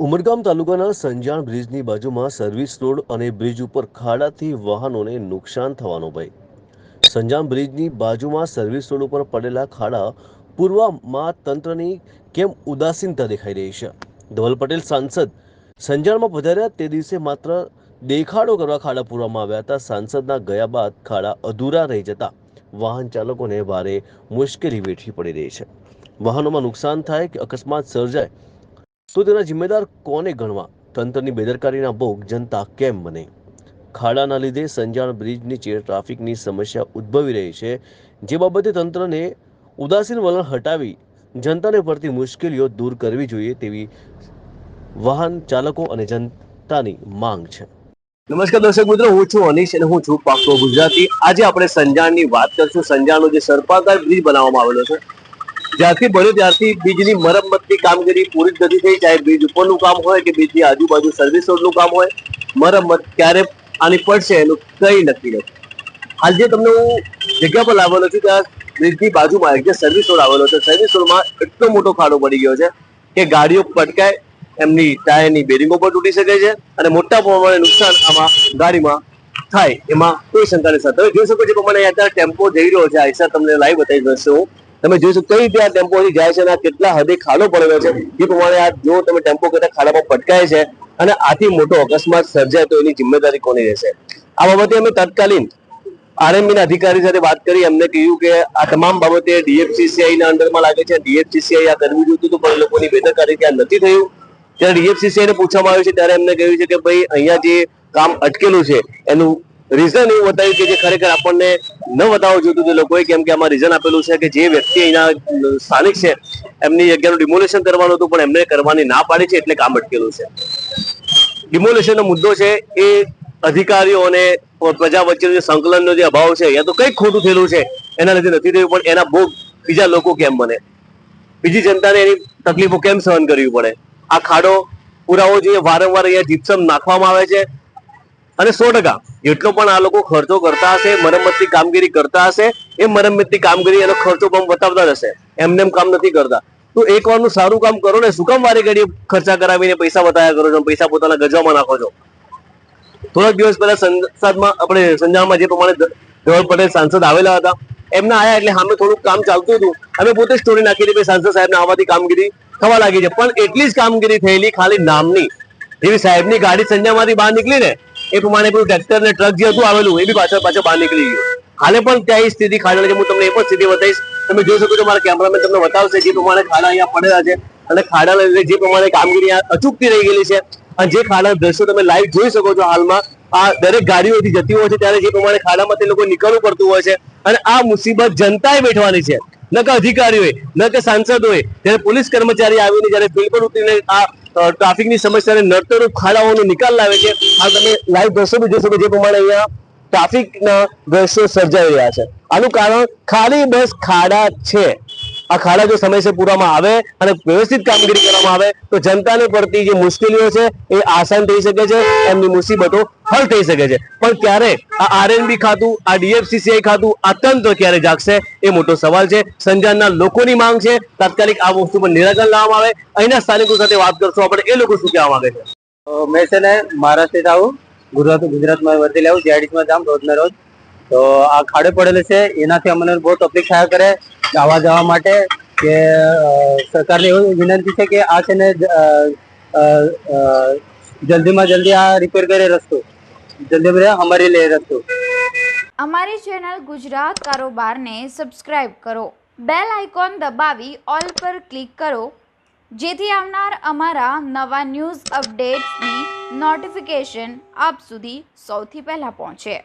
ઉમરગામ તાલુકાના સંજાણ બ્રિજની બાજુમાં સર્વિસ રોડ અને બ્રિજ ઉપર ખાડાથી વાહનોને નુકસાન થવાનો ભય. સંજાણ બ્રિજની બાજુમાં સર્વિસ રોડ ઉપર પડેલા ખાડા પૂર્વમાં તંત્રની કેમ ઉદાસીનતા દેખાઈ રહી છે? ધવલ પટેલ સાંસદ. સંજાણમાં પધાર્યા તે દિવસે માત્ર દેખાડો કરવા ખાડા પૂરવામાં આવ્યા હતા. સાંસદના ગયા બાદ ખાડા અધૂરા રહી જતા વાહન ચાલકોને ભારે મુશ્કેલી વેઠવી પડી રહી છે. વાહનોમાં નુકસાન થાય કે અકસ્માત સર્જાય તો તેના જિમ્મેદાર કોને ગણવા? તંત્રની બેદરકારીના ભોગ જનતા કેમ બને? ખાડાના લીધે સંજાણ બ્રિજ નીચે ટ્રાફિકની સમસ્યા ઉદ્ભવી રહી છે, જે બાબતે તંત્રને ઉદાસીન વલણ હટાવી જનતાને પડતી મુશ્કેલીઓ દૂર કરવી જોઈએ તેવી વાહન ચાલકો અને જનતાની માંગ છે. નમસ્કાર દર્શક મિત્રો, હું છું અનીશ અને હું છું પાકો ગુજરાતી. આજે આપણે સંજાણની વાત કરશું. સંજાણનો જે સર્પાકાર બ્રિજ બનાવવામાં આવેલો છે જ્યારથી બન્યું ત્યારથી બ્રિજની મરમ્મતની કામગીરી પૂરી નથી થઈ. ચાહે બ્રિજ ઉપરનું કામ હોય કે બ્રિજની આજુબાજુ સર્વિસ રોડનું કામ હોય, મરમ્મત ક્યારે આની પડશે એનું કઈ નક્કી નથી. હાલ જે તમને હું જગ્યા પર લાવેલો છું, ત્યાં બ્રિજની બાજુમાં એક જે સર્વિસ રોડ આવેલો છે સર્વિસ રોડમાં એટલો મોટો ખાડો પડી ગયો છે કે ગાડીઓ પટકાય, એમની ટાયરની બેરિંગો પણ તૂટી શકે છે અને મોટા પ્રમાણે નુકસાન આમાં ગાડીમાં થાય. એમાં કોઈ શંકાની સાથે. તમે જોઈ શકો છો પ્રમાણે અત્યારે ટેમ્પો જઈ રહ્યો છે. આઈસર તમને લાઈવ બતાવી દઉં તમે જોઈ શકો કઈ રીતે આ ટેમ્પો જાય છે અને કેટલા હદે ખાડો પડેલો છે, એ પ્રમાણે આ જો તમે ટેમ્પો કરતા ખાડામાં પટકાય છે અને આથી મોટો અકસ્માત સર્જાય તો એની જિમ્મેદારી કોની રહેશે? આ બાબતે અમે તત્કાલીન આરએમબી ના અધિકારી સાથે વાત કરી, એમને કહ્યું કે આ તમામ બાબતે ડીએફસીસીઆઈ ના અંડરમાં લાગે છે ડીએફસીસીઆઈ આ કરવું જોઈતું હતું પણ એ લોકોની બેદરકારી ત્યાં નથી થયું. ત્યારે ડીએફસીસીઆઈ ને પૂછવામાં આવ્યું છે, ત્યારે એમને કહ્યું છે કે ભાઈ, અહીંયા જે કામ અટકેલું છે, એનું રીઝન એવું બતાવ્યું કે જે ખરેખર આપણને ન વધાવો જોઈતું તે લોકોએ કેમ કે આમાં રીઝન આપેલું છે કે જે વ્યક્તિ અહીંના સ્થાનિક છે, એમની જગ્યાનું ડિમોલેશન કરવાનું હતું, પણ એમને કરવાની ના પાડી છે એટલે કામ અટકેલું છે. ડિમોલેશનનો મુદ્દો છે એ અધિકારીઓ અને પ્રજા વચ્ચેનો જે સંકલનનો જે અભાવ છે યા તો કંઈક ખોટું થયેલું છે, એના લીધે નથી થયું, પણ એના ભોગ બીજા લોકો કેમ બને? બીજી જનતાને એની તકલીફો કેમ સહન કરવી પડે? આ ખાડો પુરાવો જોઈએ વારંવાર અહીંયા જીપ્સમ નાખવામાં આવે છે અને સો ટકા. જેટલો પણ આ લોકો ખર્ચો કરતા હશે, મરમ્મતની કામગીરી કરતા હશે, એ મરમ્મતની કામગીરી એનો ખર્ચો પણ બતાવતા જ હશે. એમને કામ નથી કરતા. તો એક વારનું સારું કામ કરો ને, શું કામ વારે ઘડીએ ખર્ચા કરાવીને પૈસા બતાવ્યા કરો છો પૈસા પોતાના ગજવામાં નાખો છો? થોડાક દિવસ પહેલા સંસદમાં આપણે સંજાણમાં જે પ્રમાણે ધવલ પટેલ સાંસદ આવેલા હતા, એમના આયા એટલે સામે થોડુંક કામ ચાલતું હતું. અમે પોતે સ્ટોરી નાખી હતી સાંસદ સાહેબને આવવાથી કામગીરી થવા લાગી છે. પણ એટલી જ કામગીરી થયેલી ખાલી નામની. જેવી સાહેબની ગાડી સંજામાંથી બહાર નીકળી ને એ પ્રમાણે પેલું ટ્રેક્ટર ને ટ્રક જે હતું આવેલું, એ બી પાછળ પાછળ બહાર નીકળી ગયું. હાલે પણ ત્યાં એ સ્થિતિ ખાડા છે, હું તમને એ પણ સ્થિતિ બતાવીશ. તમે જોઈ શકો છો, મારા કેમેરામેન તમને બતાવશે જે પ્રમાણે ખાડા અહીંયા પડેલા છે અને ખાડા લીધે જે પ્રમાણે કામગીરી અચૂકતી રહી ગયેલી છે. અને જે ખાડા દ્રશ્યો તમે લાઈવ જોઈ શકો છો હાલમાં, આ દરેક ગાડીઓથી જતી હોય છે, ત્યારે જે પ્રમાણે ખાડામાં તે લોકો નીકળવું પડતું હોય છે અને આ મુસીબત જનતાએ બેઠવાની છે. ન કે અધિકારી હોય, ન કે સાંસદ હોય જ્યારે પોલીસ કર્મચારી આવીને જ્યારે ફિલ્ડ પર ઉતરીને આ ટ્રાફિકની સમસ્યાને નડતરૂપ ખાડાઓનો નિકાલ લાવે છે. આ તમે લાઈવ દ્રશ્યો બી જોશો કે જે પ્રમાણે અહીંયા ટ્રાફિકના દ્રશ્યો સર્જાઈ રહ્યા છે. આનું કારણ ખાલી બસ ખાડા છે. આ ખાડા જો સમયસર પૂરવામાં આવે અને વ્યવસ્થિત કામગીરી કરવામાં આવે, તો જનતાને પડતી જે મુશ્કેલીઓ છે, એ આસાન થઈ શકે છે, એમની મુસીબતો હલ થઈ શકે છે. પણ ક્યારે આ આરએનબી ખાતું, આ ડીએફસીસીઆઈ ખાતું, આ તંત્ર ક્યારે જાગશે, એ મોટો સવાલ છે. સંજાનના લોકોની માંગ છે. તાત્કાલિક આ વસ્તુ પર નિરાકરણ લાવવામાં આવે. અહીંના સ્થાનિકો સાથે વાત કરશું આપણે. એ લોકો શું કહેવા માંગે છે? મેં છે ને મહારાષ્ટ્રથી આવું. ગુજરાત, ગુજરાતમાં વર્તી આવું જીઆઈડીસમાં જામ રોજને રોજ. તો આ ખાડે પડેલું છે. એનાથી અમને બહુ તકલીફ થયા કરે. આવવા જવા માટે કે સરકારને એવું વિનંતી છે કે આ છે ને જલ્દીમાં જલ્દી આ રિપેર કરે રસ્તો. જલ્દી અમારી લે રસ્તો. અમારી ચેનલ ગુજરાત કારોબારને સબસ્ક્રાઇબ કરો. બેલ આઇકોન દબાવી ઓલ પર ક્લિક કરો. જેથી આવનાર અમારા નવા ન્યૂઝ અપડેટ્સની નોટિફિકેશન આપ સુધી સૌથી પહેલાં પહોંચે.